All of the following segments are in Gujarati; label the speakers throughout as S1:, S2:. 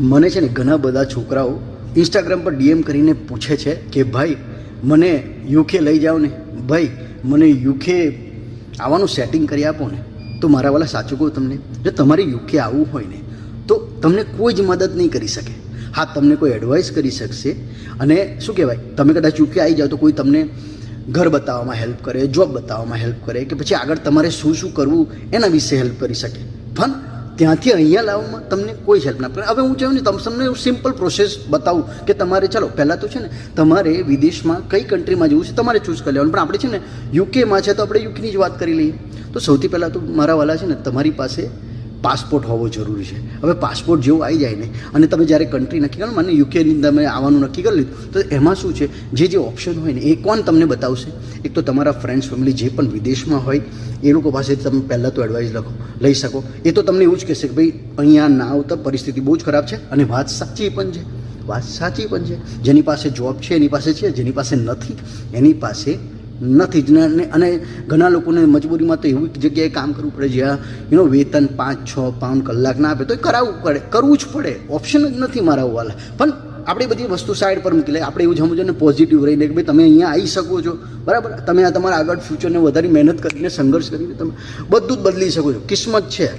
S1: મને છે ને ઘણા બધા છોકરાઓ ઇન્સ્ટાગ્રામ પર ડીએમ કરીને પૂછે છે કે, ભાઈ, મને યુકે લઈ જાઓ ને. ભાઈ, મને યુકે આવવાનું સેટિંગ કરી આપો ને. તો મારા વાલા સાચું કહું તમને, જો તમારે યુકે આવવું હોય ને, તો તમને કોઈ જ મદદ નહીં કરી શકે. હા, તમને કોઈ એડવાઇસ કરી શકશે. અને શું કહેવાય, તમે કદાચ યુકે આવી જાઓ તો કોઈ તમને ઘર બતાવવામાં હેલ્પ કરે જોબ બતાવવામાં હેલ્પ કરે, કે પછી આગળ તમારે શું શું કરવું એના વિશે હેલ્પ કરી શકે. પણ ત્યાંથી અહીંયા લાવવામાં તમને કોઈ હેલ્પ ના પડે. હવે હું ચાહું ને, તમ તમને સિમ્પલ પ્રોસેસ બતાવું કે તમારે, ચાલો, પહેલાં તો છે ને, તમારે વિદેશમાં કઈ કન્ટ્રીમાં જવું છે તમારે ચૂઝ કરી લેવાનું. પણ આપણે છે ને યુકેમાં છે તો આપણે યુકેની જ વાત કરી લઈએ. તો સૌથી પહેલાં તો મારા વાલા છે ને, તમારી પાસે પાસપોર્ટ હોવો જરૂરી છે. હવે પાસપોર્ટ જેવું આવી જાય ને, અને તમે જ્યારે કન્ટ્રી નક્કી કરો મને યુકેની તમે આવવાનું નક્કી કરી લીધું, તો એમાં શું છે? જે જે ઓપ્શન હોય ને, એ કોણ તમને બતાવશે? એક તો તમારા ફ્રેન્ડ્સ ફેમિલી જે પણ વિદેશમાં હોય, એ લોકો પાસેથી તમે પહેલાં તો એડવાઇસ લખો, લઈ શકો. એ તો તમને એવું જ કહેશે કે ભાઈ, અહીંયા ના આવતા, પરિસ્થિતિ બહુ જ ખરાબ છે, અને વાત સાચી પણ છે. વાત સાચી પણ છે. જેની પાસે જોબ છે, એની પાસે છે, જેની પાસે નથી, એની પાસે નથી. જ અને ઘણા લોકોને મજબૂરીમાં તો એવી જગ્યાએ કામ કરવું પડે, જ્યાં યુ વેતન પાંચ, છ પાઉન્ડ કલાક ના આપે, તો એ કરાવવું પડે, કરવું જ પડે. ઓપ્શન જ નથી મારા વાલા પણ આપણે બધી વસ્તુ સાઈડ પર મૂકી લે. આપણે એવું સમજો ને પોઝિટિવ રહીને કે ભાઈ તમે અહીંયા આવી શકો છો. બરાબર? તમે આ તમારા આગળ ફ્યુચરને વધારે મહેનત કરીને, સંઘર્ષ કરીને તમે બધું જ બદલી શકો છો. કિસ્મત છે.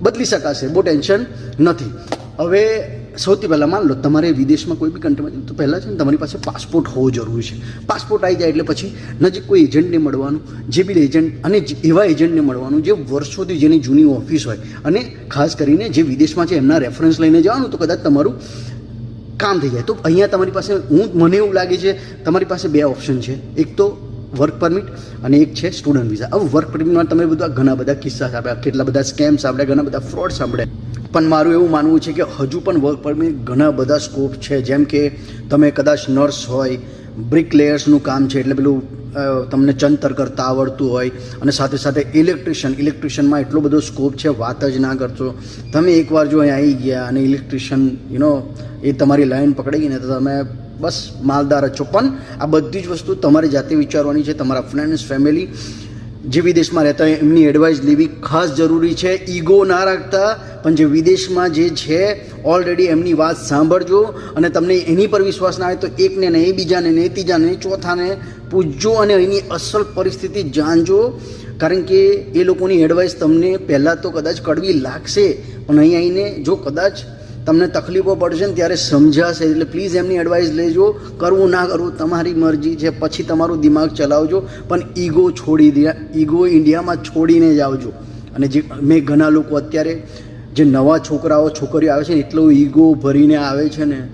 S1: બદલી શકાશે. બહુ ટેન્શન નથી. હવે સૌથી પહેલાં માન લો, તમારે વિદેશમાં કોઈ બી કન્ટ્રીમાં જવું તો પહેલાં છે ને તમારી પાસે પાસપોર્ટ હોવો જરૂરી છે. પાસપોર્ટ આવી જાય એટલે પછી નજીક કોઈ એજન્ટને મળવાનું, જે બી એજન્ટ અને એવા એજન્ટને મળવાનું જે વર્ષોથી જેની જૂની ઓફિસ હોય અને ખાસ કરીને જે વિદેશમાં છે એમના રેફરન્સ લઈને જવાનું તો કદાચ તમારું કામ થઈ જાય. તો અહીંયા તમારી પાસે હું, મને એવું લાગે છે તમારી પાસે બે ઓપ્શન છે. એક તો વર્ક પરમિટ અને એક છે સ્ટુડન્ટ વિઝા હવે વર્ક પરમિટમાં તમે બધા ઘણા બધા કિસ્સા સાંભળ્યા, કેટલા બધા સ્કેમ સાંભળ્યા, ઘણા બધા ફ્રોડ સાંભળ્યા. પણ મારું એવું માનવું છે કે હજુ પણ વર્ક પરમિટ ઘણા બધા સ્કોપ છે. જેમ કે તમે કદાચ નર્સ હોય બ્રિક લેયર્સનું કામ છે એટલે પેલું તમને ચંતર કરતાં આવડતું હોય અને સાથે સાથે ઇલેક્ટ્રિશિયન ઇલેક્ટ્રિશિયનમાં એટલો બધો સ્કોપ છે, વાત જ ના કરશો. તમે એકવાર જો અહીં આવી ગયા અને ઇલેક્ટ્રિશિયન યુ નો એ તમારી લાઈન પકડી ગઈ ને તો તમે બસ માલદાર છો. પણ આ બધી જ વસ્તુ તમારે જાતે વિચારવાની છે, તમારા ફ્રેન્ડ્સ ફેમિલી જે વિદેશમાં રહેતા હોય, એમની એડવાઇસ લેવી ખાસ જરૂરી છે. ઈગો ના રાખતા, પણ જે વિદેશમાં જે છે ઓલરેડી એમની વાત સાંભળજો અને તમને એની પર વિશ્વાસ ના આવે તો એકને ને એ બીજાને ને ત્રીજાને ચોથાને પૂછજો અને એની અસલ પરિસ્થિતિ જાણજો. કારણ કે એ લોકોની એડવાઇસ તમને પહેલાં તો કદાચ કડવી લાગશે, પણ અહીં આવીને જો કદાચ તમને તકલીફો પડશે ને ત્યારે સમજાશે. એટલે પ્લીઝ એમની એડવાઇસ લેજો. કરવું ના કરવું, તમારી મરજી છે. પછી તમારું દિમાગ ચલાવજો. પણ ઈગો છોડી દે. ઈગો ઇન્ડિયામાં છોડીને જ આવજો. અને જે, મેં ઘણા લોકો અત્યારે જે નવા છોકરાઓ, છોકરીઓ આવે છે ને, એટલો ઈગો ભરીને આવે છે ને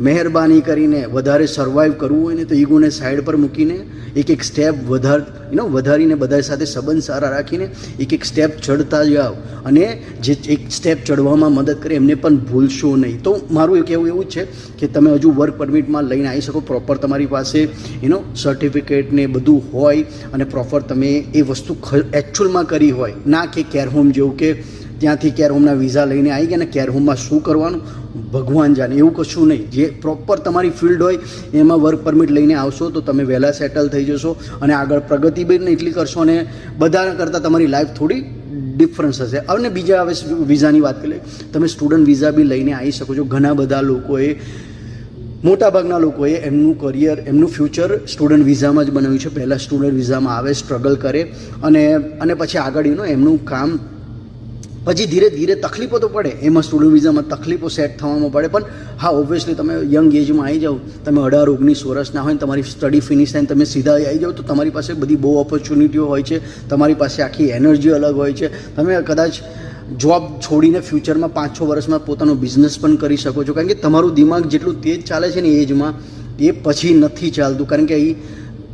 S1: મહેરબાની કરીને વધારે સર્વાઈવ કરવું હોય ને તો ઈગોને સાઈડ પર મૂકીને એક એક સ્ટેપ વધાર યુનો વધારીને બધા સાથે સંબંધ સારા રાખીને એક એક સ્ટેપ ચડતા જાઓ અને જે એક સ્ટેપ ચડવામાં મદદ કરે એમને પણ ભૂલશો નહીં. તો મારું કહેવું એવું છે કે તમે હજુ વર્ક પરમિટમાં લઈને આવી શકો. પ્રોપર તમારી પાસે યુનો સર્ટિફિકેટ ને બધું હોય અને પ્રોપર તમે એ વસ્તુ એકચ્યુઅલમાં કરી હોય. ના કે કેર હોમ જેવું કે ત્યાંથી કેર હોમના વિઝા લઈને આવી ગયા અને કેર હોમમાં શું કરવાનું, ભગવાન જાણે, એવું કશું નહીં. જે પ્રોપર તમારી ફિલ્ડ હોય, એમાં વર્ક પરમિટ લઈને આવશો તો તમે વહેલા સેટલ થઈ જશો અને આગળ પ્રગતિ બી એટલી કરશો અને બધાને કરતાં તમારી લાઈફ થોડી ડિફરન્સ હશે. અને બીજા હવે વિઝાની વાત કરીએ, તમે સ્ટુડન્ટ વિઝા બી લઈને આવી શકો છો. ઘણા બધા લોકોએ, મોટાભાગના લોકોએ એમનું કરિયર એમનું ફ્યુચર સ્ટુડન્ટ વિઝામાં જ બનાવ્યું છે. પહેલાં સ્ટુડન્ટ વિઝામાં આવે સ્ટ્રગલ કરે અને અને પછી આગળ યુ એમનું કામ પછી ધીરે ધીરે તકલીફો તો પડે. એમાં સ્ટુડન્ટ વિઝામાં તકલીફો સેટ થવામાં પડે. પણ હા ઓબ્વિયસલી તમે યંગ એજમાં આવી જાઓ, તમે અઢાર, ઓગણીસ વર્ષના હોય ને તમારી સ્ટડી ફિનિશ થાય તમે સીધા આવી જાઓ, તો તમારી પાસે બધી બહુ ઓપોર્ચ્યુનિટીઓ હોય છે. તમારી પાસે આખી એનર્જી અલગ હોય છે. તમે કદાચ જોબ છોડીને ફ્યુચરમાં પાંચ, છ વર્ષમાં પોતાનો બિઝનેસ પણ કરી શકો છો. કારણ કે તમારું દિમાગ જેટલું તેજ ચાલે છે ને એજમાં એ પછી નથી ચાલતું. કારણ કે અહીં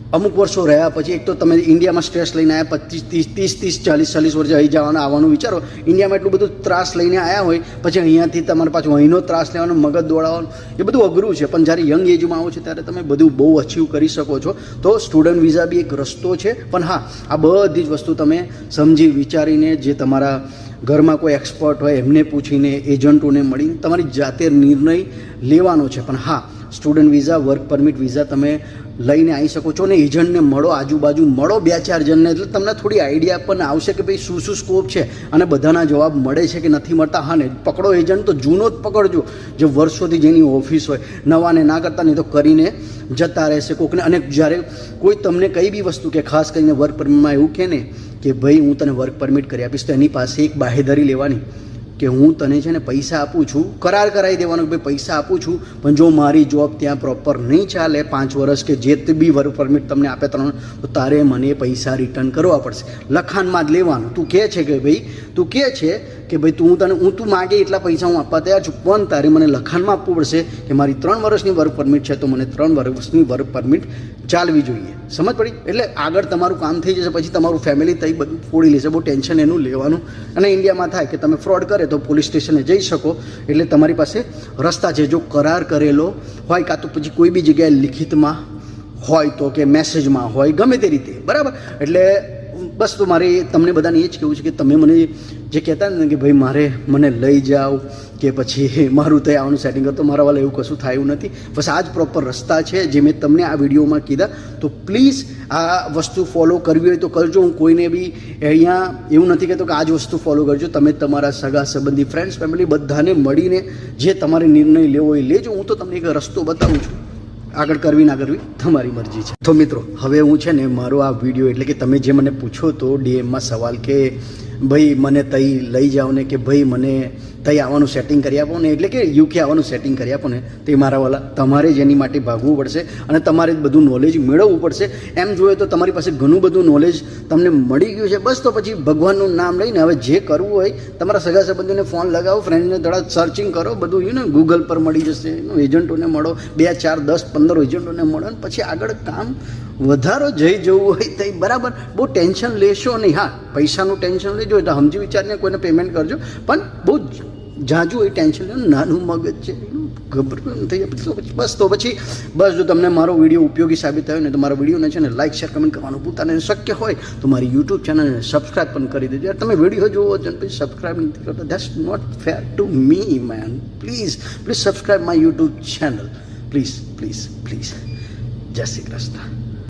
S1: અમુક વર્ષો રહ્યા પછી એક તો તમે ઇન્ડિયામાં સ્ટ્રેસ લઈને આવ્યા પચીસ, ત્રીસ ત્રીસ ત્રીસ, ચાલીસ ચાલીસ વર્ષે અહીં જવાનું આવવાનું વિચારો. ઇન્ડિયામાં એટલું બધું ત્રાસ લઈને આવ્યા હોય, પછી અહીંયાથી તમારે પાછું અહીંનો ત્રાસ લેવાનો, મગજ દોડાવવાનું, એ બધું અઘરું છે. પણ જ્યારે યંગ એજમાં આવો છો ત્યારે તમે બધું બહુ અચીવ કરી શકો છો. તો સ્ટુડન્ટ વિઝા બી એક રસ્તો છે. પણ હા, આ બધી જ વસ્તુ તમે સમજી વિચારીને જે તમારા ઘરમાં કોઈ એક્સપર્ટ હોય, એમને પૂછીને એજન્ટોને મળીને તમારી જાતે નિર્ણય લેવાનો છે. પણ હા student visa, work permit visa તમે લઈને આવી શકો છો ને એજન્ટને મળો, આજુબાજુ મળો બે ચાર જણને, એટલે તમને થોડી આઈડિયા પણ આવશે કે ભાઈ શું શું સ્કોપ છે અને બધાના જવાબ મળે છે કે નથી મળતા. હા ને, પકડો એજન્ટ તો જૂનો જ પકડજો, જે વર્ષોથી જેની ઓફિસ હોય. નવાને ના કરતા, નહીં તો કરીને જતા રહેશે કોકને. અને જ્યારે કોઈ તમને કઈ બી વસ્તુ કે, ખાસ કરીને વર્ક પરમિટમાં એવું કહે ને, કે ભાઈ હું તને વર્ક પરમિટ કરી આપીશ, તો એની પાસે એક બાહેધરી લેવાની. કે હું તને છે ને પૈસા આપું છું, કરાર કરાવી દેવાનો કે ભાઈ પૈસા આપું છું, પણ જો મારી જોબ ત્યાં પ્રોપર નહીં ચાલે, પાંચ વર્ષ કે જે બી વર્ક પરમિટ તમને આપે ત્રણ, તો તારે મને પૈસા રિટર્ન કરવા પડશે. લખાણમાં જ લેવાનું. તું કહે છે કે ભાઈ, તું કહે છે કે ભાઈ તું તને, હું તું માગે એટલા પૈસા હું આપવા તૈયાર છું, પણ તારે મને લખાણમાં આપવું પડશે કે મારી ત્રણ વર્ષની વર્ક પરમિટ છે, તો મને ત્રણ વર્ષની વર્ક પરમિટ ચાલવી જોઈએ. સમજ પડી? એટલે આગળ તમારું કામ થઈ જશે, પછી તમારું ફેમિલી તઈ બધું ફોડી લેશે. બહુ ટેન્શન એનું લેવાનું. અને ઇન્ડિયામાં થાય કે તમે ફ્રોડ કરે તો પોલીસ સ્ટેશને જઈ શકો. એટલે તમારી પાસે રસ્તા છે. જો કરાર કરેલો હોય કાં તો પછી કોઈ બી જગ્યાએ લિખિતમાં હોય તો કે મેસેજમાં હોય, ગમે તે રીતે. બરાબર? એટલે બસ તો મારે તમને બધાને એ જ કહેવું છે કે તમે મને જે કહેતા ને કે ભાઈ મારે મને લઈ જાઓ કે પછી મારું ત્યાં આવવાનું સેટિંગ કરો તો મારા વાળા એવું કશું થાય નથી. બસ આ જ પ્રોપર રસ્તા છે જે મેં તમને આ વિડીયોમાં કીધા. તો પ્લીઝ આ વસ્તુ ફોલો કરવી હોય તો કરજો. હું કોઈને બી અહીંયા એવું નથી કહેતો કે આ જ વસ્તુ ફોલો કરજો. તમે તમારા સગા સંબંધી ફ્રેન્ડ્સ ફેમિલી બધાને મળીને જે તમારે નિર્ણય લેવો એ લેજો. હું તો તમને એક રસ્તો બતાવું છું. આગળ કરવી ના કરવી, તમારી મરજી છે. તો મિત્રો, હવે હું છે ને મારો આ વીડિયો એટલે કે તમે જે મને પૂછો તો ડીએમમાં સવાલ કે, ભાઈ, મને તઈ લઈ જાઓ ને કે ભાઈ, મને તઈ આવવાનું સેટિંગ કરી આપો ને, એટલે કે યુકે આવવાનું સેટિંગ કરી આપો ને, તે મારા વાલા તમારે જ એની માટે ભાગવું પડશે અને તમારે બધું નોલેજ મેળવવું પડશે. એમ જોઈએ તો તમારી પાસે ઘણું બધું નોલેજ તમને મળી ગયું છે. બસ તો પછી ભગવાનનું નામ લઈને હવે જે કરવું હોય, તમારા સગા સંબંધીને ફોન લગાવો ફ્રેન્ડને થોડા સર્ચિંગ કરો, બધું યુ ને ગૂગલ પર મળી જશે એજન્ટોને મળો, બે, ચાર, દસ, પંદર એજન્ટોને મળો ને પછી આગળ કામ વધારો જઈ જવું હોય તો બરાબર. બહુ ટેન્શન લેશો નહીં. હા, પૈસાનું ટેન્શન લેજો એટલે સમજી વિચારીને કોઈને પેમેન્ટ કરજો. પણ બહુ જાજુ એ ટેન્શન નાનું મગજ છે ગભરું થઈ જાય. બસ, તો પછી, બસ, જો તમને મારો વીડિયો ઉપયોગી સાબિત થયો ને, તો મારા વિડીયોને છે ને લાઇક શેર કમેન્ટ કરવાનું ભૂલતા શક્ય હોય, તો મારી યુટ્યુબ ચેનલને સબસ્ક્રાઈબ પણ કરી દેજો. તમે વીડિયો જોવો છો પછી સબસ્ક્રાઈબ નથી કરતા. That's not fair to me man please please subscribe my YouTube channel please please please Jai Shri Krishna.